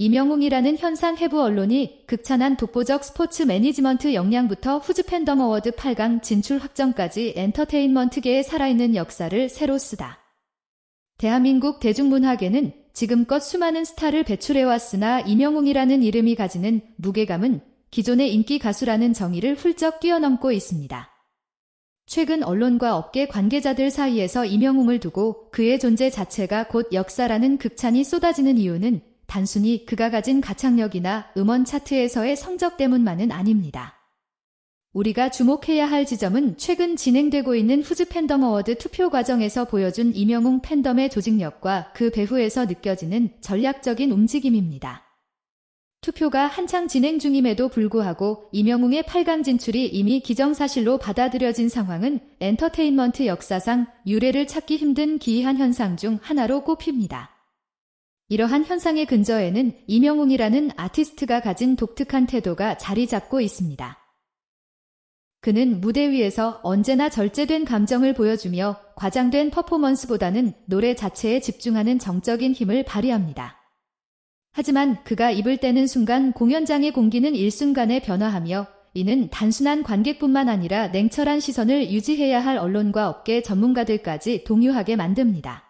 이명웅이라는 현상 해부 언론이 극찬한 독보적 스포츠 매니지먼트 역량부터 후즈 팬덤 어워드 8강 진출 확정까지 엔터테인먼트계의 살아있는 역사를 새로 쓰다. 대한민국 대중문화계는 지금껏 수많은 스타를 배출해왔으나 이명웅이라는 이름이 가지는 무게감은 기존의 인기 가수라는 정의를 훌쩍 뛰어넘고 있습니다. 최근 언론과 업계 관계자들 사이에서 이명웅을 두고 그의 존재 자체가 곧 역사라는 극찬이 쏟아지는 이유는 단순히 그가 가진 가창력이나 음원 차트에서의 성적 때문만은 아닙니다. 우리가 주목해야 할 지점은 최근 진행되고 있는 후즈 팬덤 어워드 투표 과정에서 보여준 이명웅 팬덤의 조직력과 그 배후에서 느껴지는 전략적인 움직임입니다. 투표가 한창 진행 중임에도 불구하고 이명웅의 8강 진출이 이미 기정사실로 받아들여진 상황은 엔터테인먼트 역사상 유례를 찾기 힘든 기이한 현상 중 하나로 꼽힙니다. 이러한 현상의 근저에는 이명웅이라는 아티스트가 가진 독특한 태도가 자리 잡고 있습니다. 그는 무대 위에서 언제나 절제된 감정을 보여주며 과장된 퍼포먼스보다는 노래 자체에 집중하는 정적인 힘을 발휘합니다. 하지만 그가 입을 떼는 순간 공연장의 공기는 일순간에 변화하며 이는 단순한 관객뿐만 아니라 냉철한 시선을 유지해야 할 언론과 업계 전문가들까지 동요하게 만듭니다.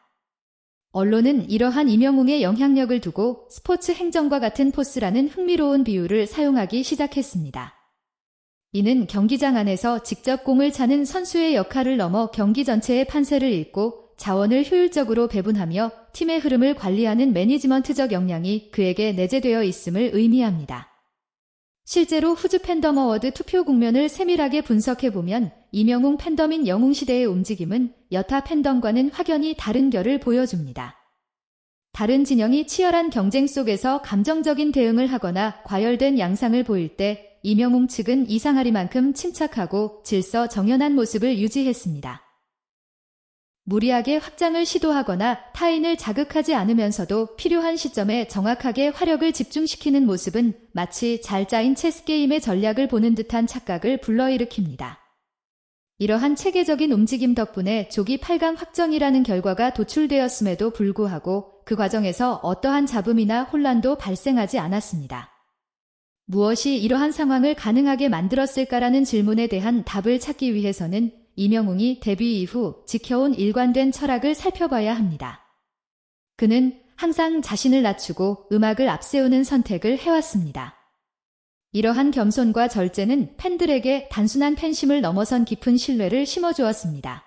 언론은 이러한 이명웅의 영향력을 두고 스포츠 행정과 같은 포스라는 흥미로운 비유를 사용하기 시작했습니다. 이는 경기장 안에서 직접 공을 차는 선수의 역할을 넘어 경기 전체의 판세를 읽고 자원을 효율적으로 배분하며 팀의 흐름을 관리하는 매니지먼트적 역량이 그에게 내재되어 있음을 의미합니다. 실제로 후즈 팬덤 어워드 투표 국면을 세밀하게 분석해보면 이명웅 팬덤인 영웅시대의 움직임은 여타 팬덤과는 확연히 다른 결을 보여줍니다. 다른 진영이 치열한 경쟁 속에서 감정적인 대응을 하거나 과열된 양상을 보일 때 이명웅 측은 이상하리만큼 침착하고 질서 정연한 모습을 유지했습니다. 무리하게 확장을 시도하거나 타인을 자극하지 않으면서도 필요한 시점에 정확하게 화력을 집중시키는 모습은 마치 잘 짜인 체스게임의 전략을 보는 듯한 착각을 불러일으킵니다. 이러한 체계적인 움직임 덕분에 조기 8강 확정이라는 결과가 도출되었음에도 불구하고 그 과정에서 어떠한 잡음이나 혼란도 발생하지 않았습니다. 무엇이 이러한 상황을 가능하게 만들었을까라는 질문에 대한 답을 찾기 위해서는 이명웅이 데뷔 이후 지켜온 일관된 철학을 살펴봐야 합니다. 그는 항상 자신을 낮추고 음악을 앞세우는 선택을 해왔습니다. 이러한 겸손과 절제는 팬들에게 단순한 팬심을 넘어선 깊은 신뢰를 심어주었습니다.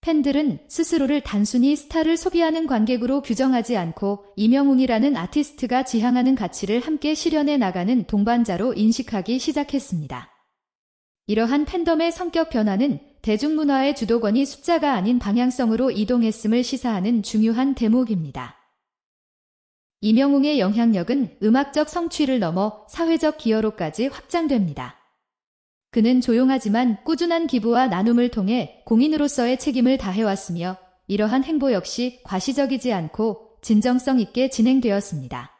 팬들은 스스로를 단순히 스타를 소비하는 관객으로 규정하지 않고 이명웅이라는 아티스트가 지향하는 가치를 함께 실현해 나가는 동반자로 인식하기 시작했습니다. 이러한 팬덤의 성격 변화는 대중문화의 주도권이 숫자가 아닌 방향성으로 이동했음을 시사하는 중요한 대목입니다. 이명웅의 영향력은 음악적 성취를 넘어 사회적 기여로까지 확장됩니다. 그는 조용하지만 꾸준한 기부와 나눔을 통해 공인으로서의 책임을 다해왔으며 이러한 행보 역시 과시적이지 않고 진정성 있게 진행되었습니다.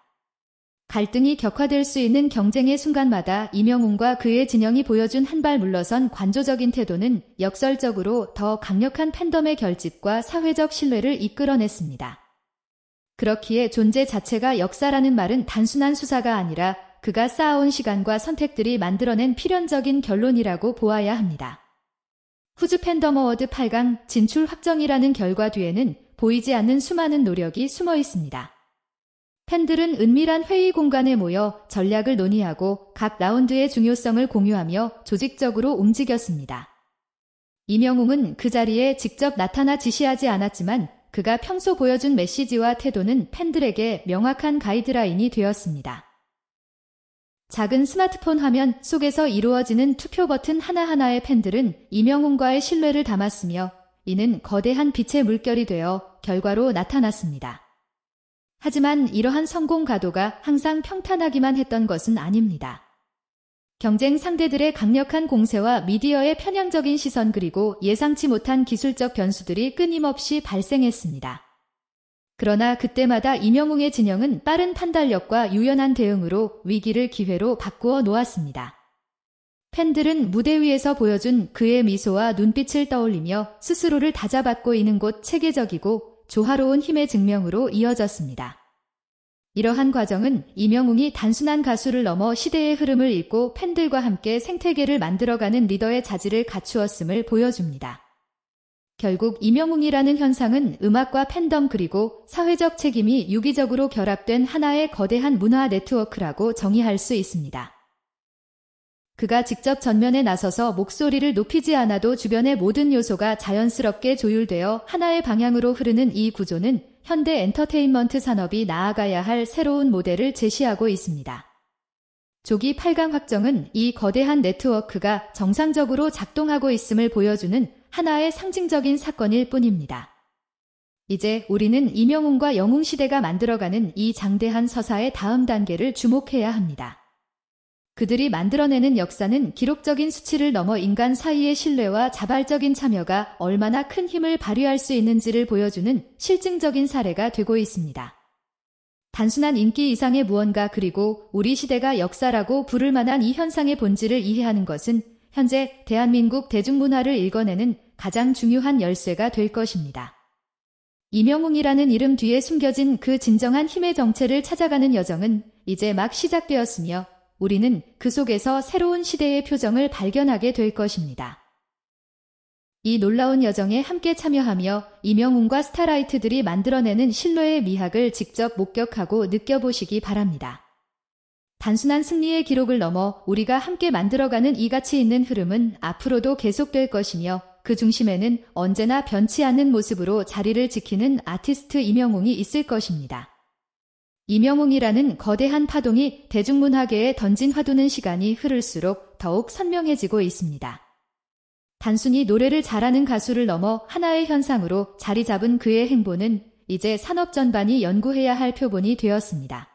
갈등이 격화될 수 있는 경쟁의 순간마다 이명웅과 그의 진영이 보여준 한 발 물러선 관조적인 태도는 역설적으로 더 강력한 팬덤의 결집과 사회적 신뢰를 이끌어냈습니다. 그렇기에 존재 자체가 역사라는 말은 단순한 수사가 아니라 그가 쌓아온 시간과 선택들이 만들어낸 필연적인 결론이라고 보아야 합니다. 후즈 팬덤 어워드 8강 진출 확정이라는 결과 뒤에는 보이지 않는 수많은 노력이 숨어 있습니다. 팬들은 은밀한 회의 공간에 모여 전략을 논의하고 각 라운드의 중요성을 공유하며 조직적으로 움직였습니다. 이명웅은 그 자리에 직접 나타나 지시하지 않았지만 그가 평소 보여준 메시지와 태도는 팬들에게 명확한 가이드라인이 되었습니다. 작은 스마트폰 화면 속에서 이루어지는 투표 버튼 하나하나의 팬들은 이명웅과의 신뢰를 담았으며 이는 거대한 빛의 물결이 되어 결과로 나타났습니다. 하지만 이러한 성공 가도가 항상 평탄하기만 했던 것은 아닙니다. 경쟁 상대들의 강력한 공세와 미디어의 편향적인 시선 그리고 예상치 못한 기술적 변수들이 끊임없이 발생했습니다. 그러나 그때마다 이명웅의 진영은 빠른 판단력과 유연한 대응으로 위기를 기회로 바꾸어 놓았습니다. 팬들은 무대 위에서 보여준 그의 미소와 눈빛을 떠올리며 스스로를 다잡았고 이는 곧 체계적이고 조화로운 힘의 증명으로 이어졌습니다. 이러한 과정은 이명웅이 단순한 가수를 넘어 시대의 흐름을 읽고 팬들과 함께 생태계를 만들어가는 리더의 자질을 갖추었음을 보여줍니다. 결국 이명웅이라는 현상은 음악과 팬덤 그리고 사회적 책임이 유기적으로 결합된 하나의 거대한 문화 네트워크라고 정의할 수 있습니다. 그가 직접 전면에 나서서 목소리를 높이지 않아도 주변의 모든 요소가 자연스럽게 조율되어 하나의 방향으로 흐르는 이 구조는 현대 엔터테인먼트 산업이 나아가야 할 새로운 모델을 제시하고 있습니다. 조기 8강 확정은 이 거대한 네트워크가 정상적으로 작동하고 있음을 보여주는 하나의 상징적인 사건일 뿐입니다. 이제 우리는 이명웅과 영웅 시대가 만들어가는 이 장대한 서사의 다음 단계를 주목해야 합니다. 그들이 만들어내는 역사는 기록적인 수치를 넘어 인간 사이의 신뢰와 자발적인 참여가 얼마나 큰 힘을 발휘할 수 있는지를 보여주는 실증적인 사례가 되고 있습니다. 단순한 인기 이상의 무언가 그리고 우리 시대가 역사라고 부를 만한 이 현상의 본질을 이해하는 것은 현재 대한민국 대중문화를 읽어내는 가장 중요한 열쇠가 될 것입니다. 이명웅이라는 이름 뒤에 숨겨진 그 진정한 힘의 정체를 찾아가는 여정은 이제 막 시작되었으며 우리는 그 속에서 새로운 시대의 표정을 발견하게 될 것입니다. 이 놀라운 여정에 함께 참여하며 이명웅과 스타라이트들이 만들어내는 신뢰의 미학을 직접 목격하고 느껴보시기 바랍니다. 단순한 승리의 기록을 넘어 우리가 함께 만들어가는 이 가치 있는 흐름은 앞으로도 계속될 것이며 그 중심에는 언제나 변치 않는 모습으로 자리를 지키는 아티스트 이명웅이 있을 것입니다. 이명웅이라는 거대한 파동이 대중문화계에 던진 화두는 시간이 흐를수록 더욱 선명해지고 있습니다. 단순히 노래를 잘하는 가수를 넘어 하나의 현상으로 자리 잡은 그의 행보는 이제 산업 전반이 연구해야 할 표본이 되었습니다.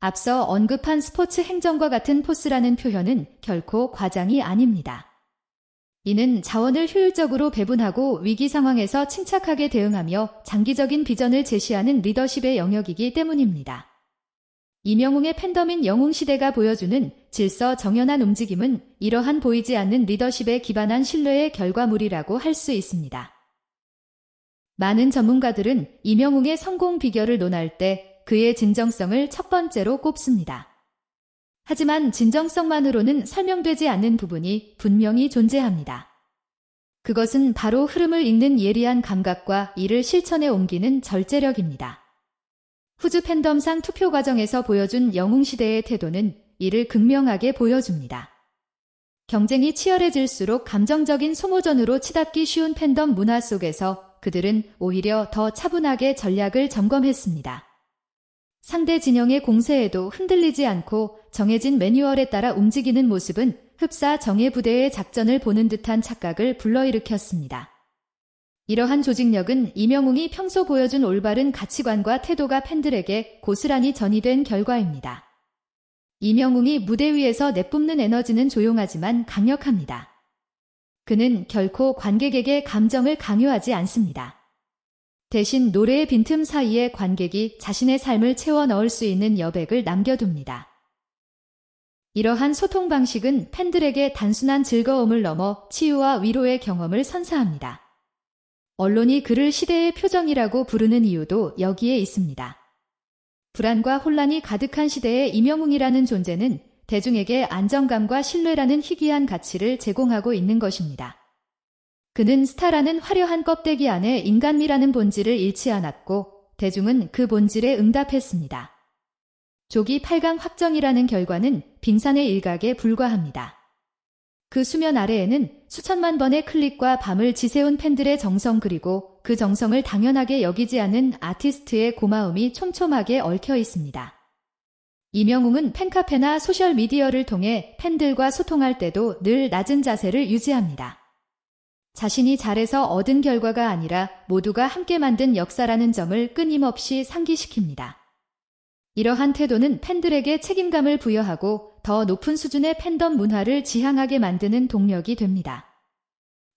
앞서 언급한 스포츠 행정과 같은 포스라는 표현은 결코 과장이 아닙니다. 이는 자원을 효율적으로 배분하고 위기 상황에서 침착하게 대응하며 장기적인 비전을 제시하는 리더십의 영역이기 때문입니다. 이명웅의 팬덤인 영웅시대가 보여주는 질서 정연한 움직임은 이러한 보이지 않는 리더십에 기반한 신뢰의 결과물이라고 할 수 있습니다. 많은 전문가들은 이명웅의 성공 비결을 논할 때 그의 진정성을 첫 번째로 꼽습니다. 하지만 진정성만으로는 설명되지 않는 부분이 분명히 존재합니다. 그것은 바로 흐름을 읽는 예리한 감각과 이를 실천에 옮기는 절제력입니다. 후즈 팬덤상 투표 과정에서 보여준 영웅시대의 태도는 이를 극명하게 보여줍니다. 경쟁이 치열해질수록 감정적인 소모전으로 치닫기 쉬운 팬덤 문화 속에서 그들은 오히려 더 차분하게 전략을 점검했습니다. 상대 진영의 공세에도 흔들리지 않고 정해진 매뉴얼에 따라 움직이는 모습은 흡사 정예 부대의 작전을 보는 듯한 착각을 불러일으켰습니다. 이러한 조직력은 이명웅이 평소 보여준 올바른 가치관과 태도가 팬들에게 고스란히 전이된 결과입니다. 이명웅이 무대 위에서 내뿜는 에너지는 조용하지만 강력합니다. 그는 결코 관객에게 감정을 강요하지 않습니다. 대신 노래의 빈틈 사이에 관객이 자신의 삶을 채워 넣을 수 있는 여백을 남겨둡니다. 이러한 소통 방식은 팬들에게 단순한 즐거움을 넘어 치유와 위로의 경험을 선사합니다. 언론이 그를 시대의 표정이라고 부르는 이유도 여기에 있습니다. 불안과 혼란이 가득한 시대에 이명웅이라는 존재는 대중에게 안정감과 신뢰라는 희귀한 가치를 제공하고 있는 것입니다. 그는 스타라는 화려한 껍데기 안에 인간미라는 본질을 잃지 않았고 대중은 그 본질에 응답했습니다. 조기 8강 확정이라는 결과는 빙산의 일각에 불과합니다. 그 수면 아래에는 수천만 번의 클릭과 밤을 지새운 팬들의 정성 그리고 그 정성을 당연하게 여기지 않는 아티스트의 고마움이 촘촘하게 얽혀 있습니다. 이명웅은 팬카페나 소셜미디어를 통해 팬들과 소통할 때도 늘 낮은 자세를 유지합니다. 자신이 잘해서 얻은 결과가 아니라 모두가 함께 만든 역사라는 점을 끊임없이 상기시킵니다. 이러한 태도는 팬들에게 책임감을 부여하고 더 높은 수준의 팬덤 문화를 지향하게 만드는 동력이 됩니다.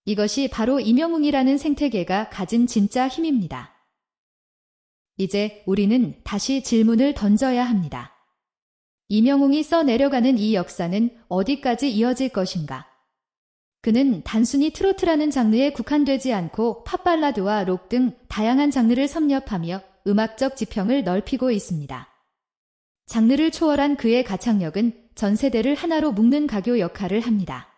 이것이 바로 이명웅이라는 생태계가 가진 진짜 힘입니다. 이제 우리는 다시 질문을 던져야 합니다. 이명웅이 써 내려가는 이 역사는 어디까지 이어질 것인가? 그는 단순히 트로트라는 장르에 국한되지 않고 팝발라드와 록 등 다양한 장르를 섭렵하며 음악적 지평을 넓히고 있습니다. 장르를 초월한 그의 가창력은 전 세대를 하나로 묶는 가교 역할을 합니다.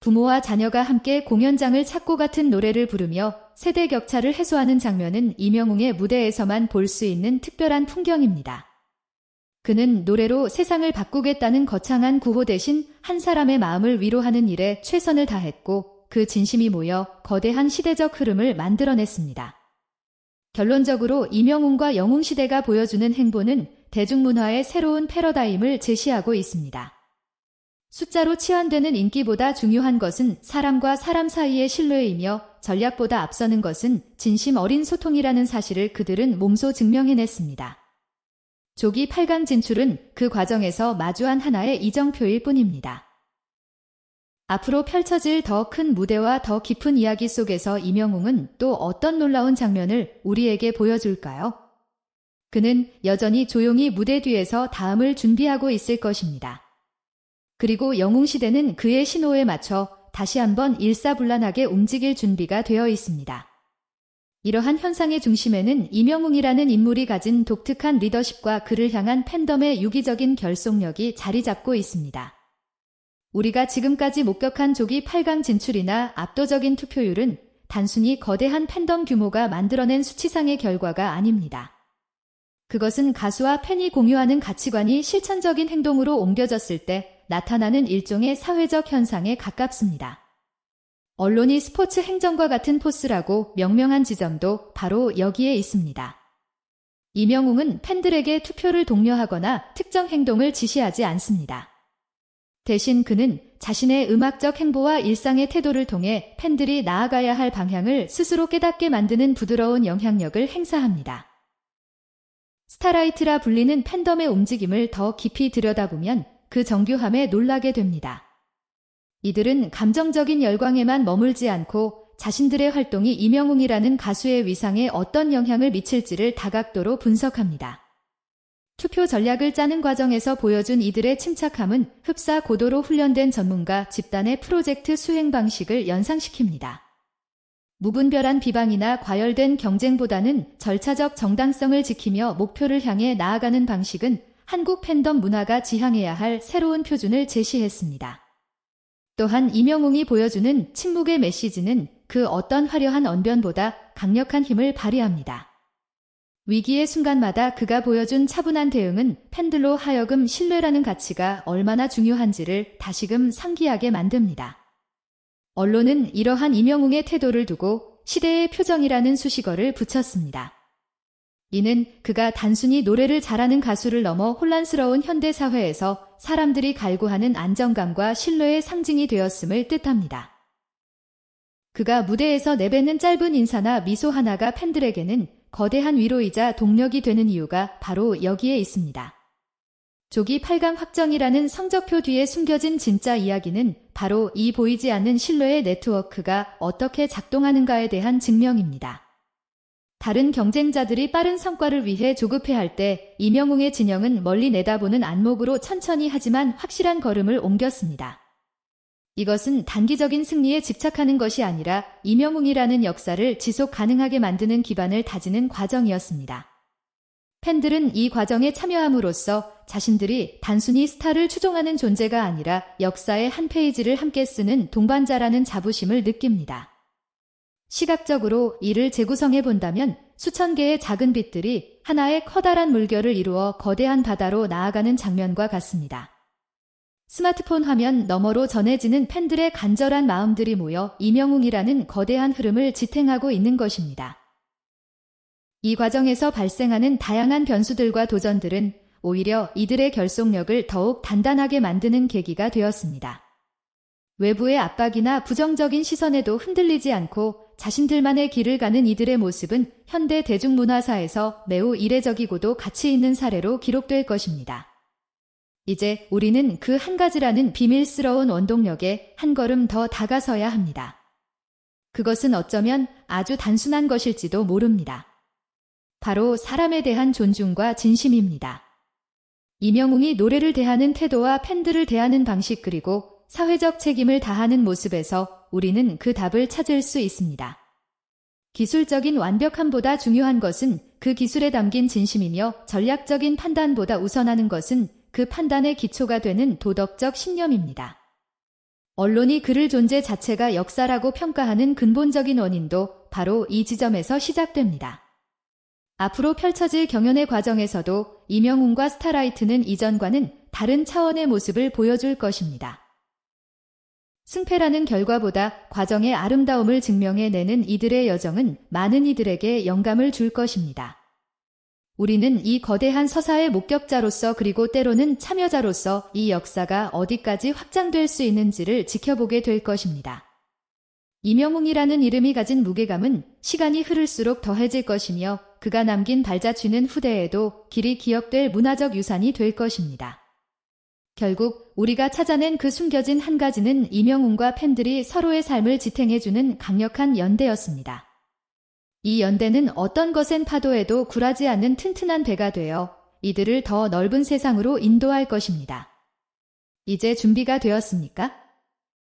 부모와 자녀가 함께 공연장을 찾고 같은 노래를 부르며 세대 격차를 해소하는 장면은 이명웅의 무대에서만 볼 수 있는 특별한 풍경입니다. 그는 노래로 세상을 바꾸겠다는 거창한 구호 대신 한 사람의 마음을 위로하는 일에 최선을 다했고 그 진심이 모여 거대한 시대적 흐름을 만들어냈습니다. 결론적으로 이명웅과 영웅시대가 보여주는 행보는 대중문화의 새로운 패러다임을 제시하고 있습니다. 숫자로 치환되는 인기보다 중요한 것은 사람과 사람 사이의 신뢰이며 전략보다 앞서는 것은 진심 어린 소통이라는 사실을 그들은 몸소 증명해냈습니다. 조기 8강 진출은 그 과정에서 마주한 하나의 이정표일 뿐입니다. 앞으로 펼쳐질 더 큰 무대와 더 깊은 이야기 속에서 이명웅은 또 어떤 놀라운 장면을 우리에게 보여줄까요? 그는 여전히 조용히 무대 뒤에서 다음을 준비하고 있을 것입니다. 그리고 영웅시대는 그의 신호에 맞춰 다시 한번 일사불란하게 움직일 준비가 되어 있습니다. 이러한 현상의 중심에는 이명웅이라는 인물이 가진 독특한 리더십과 그를 향한 팬덤의 유기적인 결속력이 자리 잡고 있습니다. 우리가 지금까지 목격한 조기 8강 진출이나 압도적인 투표율은 단순히 거대한 팬덤 규모가 만들어낸 수치상의 결과가 아닙니다. 그것은 가수와 팬이 공유하는 가치관이 실천적인 행동으로 옮겨졌을 때 나타나는 일종의 사회적 현상에 가깝습니다. 언론이 스포츠 행정과 같은 포스라고 명명한 지점도 바로 여기에 있습니다. 이명웅은 팬들에게 투표를 독려하거나 특정 행동을 지시하지 않습니다. 대신 그는 자신의 음악적 행보와 일상의 태도를 통해 팬들이 나아가야 할 방향을 스스로 깨닫게 만드는 부드러운 영향력을 행사합니다. 스타라이트라 불리는 팬덤의 움직임을 더 깊이 들여다보면 그 정교함에 놀라게 됩니다. 이들은 감정적인 열광에만 머물지 않고 자신들의 활동이 이명웅이라는 가수의 위상에 어떤 영향을 미칠지를 다각도로 분석합니다. 투표 전략을 짜는 과정에서 보여준 이들의 침착함은 흡사 고도로 훈련된 전문가 집단의 프로젝트 수행 방식을 연상시킵니다. 무분별한 비방이나 과열된 경쟁보다는 절차적 정당성을 지키며 목표를 향해 나아가는 방식은 한국 팬덤 문화가 지향해야 할 새로운 표준을 제시했습니다. 또한 이명웅이 보여주는 침묵의 메시지는 그 어떤 화려한 언변보다 강력한 힘을 발휘합니다. 위기의 순간마다 그가 보여준 차분한 대응은 팬들로 하여금 신뢰라는 가치가 얼마나 중요한지를 다시금 상기하게 만듭니다. 언론은 이러한 이명웅의 태도를 두고 시대의 표정이라는 수식어를 붙였습니다. 이는 그가 단순히 노래를 잘하는 가수를 넘어 혼란스러운 현대 사회에서 사람들이 갈구하는 안정감과 신뢰의 상징이 되었음을 뜻합니다. 그가 무대에서 내뱉는 짧은 인사나 미소 하나가 팬들에게는 거대한 위로이자 동력이 되는 이유가 바로 여기에 있습니다. 조기 8강 확정이라는 성적표 뒤에 숨겨진 진짜 이야기는 바로 이 보이지 않는 신뢰의 네트워크가 어떻게 작동하는가에 대한 증명입니다. 다른 경쟁자들이 빠른 성과를 위해 조급해할 때 이명웅의 진영은 멀리 내다보는 안목으로 천천히 하지만 확실한 걸음을 옮겼습니다. 이것은 단기적인 승리에 집착하는 것이 아니라 이명웅이라는 역사를 지속 가능하게 만드는 기반을 다지는 과정이었습니다. 팬들은 이 과정에 참여함으로써 자신들이 단순히 스타를 추종하는 존재가 아니라 역사의 한 페이지를 함께 쓰는 동반자라는 자부심을 느낍니다. 시각적으로 이를 재구성해 본다면 수천 개의 작은 빛들이 하나의 커다란 물결을 이루어 거대한 바다로 나아가는 장면과 같습니다. 스마트폰 화면 너머로 전해지는 팬들의 간절한 마음들이 모여 이명웅이라는 거대한 흐름을 지탱하고 있는 것입니다. 이 과정에서 발생하는 다양한 변수들과 도전들은 오히려 이들의 결속력을 더욱 단단하게 만드는 계기가 되었습니다. 외부의 압박이나 부정적인 시선에도 흔들리지 않고 자신들만의 길을 가는 이들의 모습은 현대 대중문화사에서 매우 이례적이고도 가치 있는 사례로 기록될 것입니다. 이제 우리는 그 한 가지라는 비밀스러운 원동력에 한 걸음 더 다가서야 합니다. 그것은 어쩌면 아주 단순한 것일지도 모릅니다. 바로 사람에 대한 존중과 진심입니다. 이명웅이 노래를 대하는 태도와 팬들을 대하는 방식 그리고 사회적 책임을 다하는 모습에서 우리는 그 답을 찾을 수 있습니다. 기술적인 완벽함보다 중요한 것은 그 기술에 담긴 진심이며 전략적인 판단보다 우선하는 것은 그 판단의 기초가 되는 도덕적 신념입니다. 언론이 그를 존재 자체가 역사라고 평가하는 근본적인 원인도 바로 이 지점에서 시작됩니다. 앞으로 펼쳐질 경연의 과정에서도 이명웅과 스타라이트는 이전과는 다른 차원의 모습을 보여줄 것입니다. 승패라는 결과보다 과정의 아름다움을 증명해내는 이들의 여정은 많은 이들에게 영감을 줄 것입니다. 우리는 이 거대한 서사의 목격자로서 그리고 때로는 참여자로서 이 역사가 어디까지 확장될 수 있는지를 지켜보게 될 것입니다. 이명웅이라는 이름이 가진 무게감은 시간이 흐를수록 더해질 것이며 그가 남긴 발자취는 후대에도 길이 기억될 문화적 유산이 될 것입니다. 결국 우리가 찾아낸 그 숨겨진 한 가지는 이명웅과 팬들이 서로의 삶을 지탱해주는 강력한 연대였습니다. 이 연대는 어떤 것엔 파도에도 굴하지 않는 튼튼한 배가 되어 이들을 더 넓은 세상으로 인도할 것입니다. 이제 준비가 되었습니까?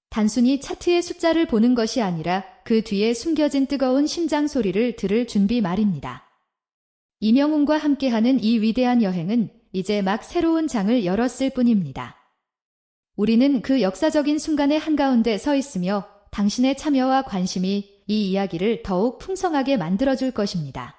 단순히 차트의 숫자를 보는 것이 아니라 그 뒤에 숨겨진 뜨거운 심장 소리를 들을 준비 말입니다. 이명웅과 함께하는 이 위대한 여행은 이제 막 새로운 장을 열었을 뿐입니다. 우리는 그 역사적인 순간의 한가운데 서 있으며 당신의 참여와 관심이 이 이야기를 더욱 풍성하게 만들어줄 것입니다.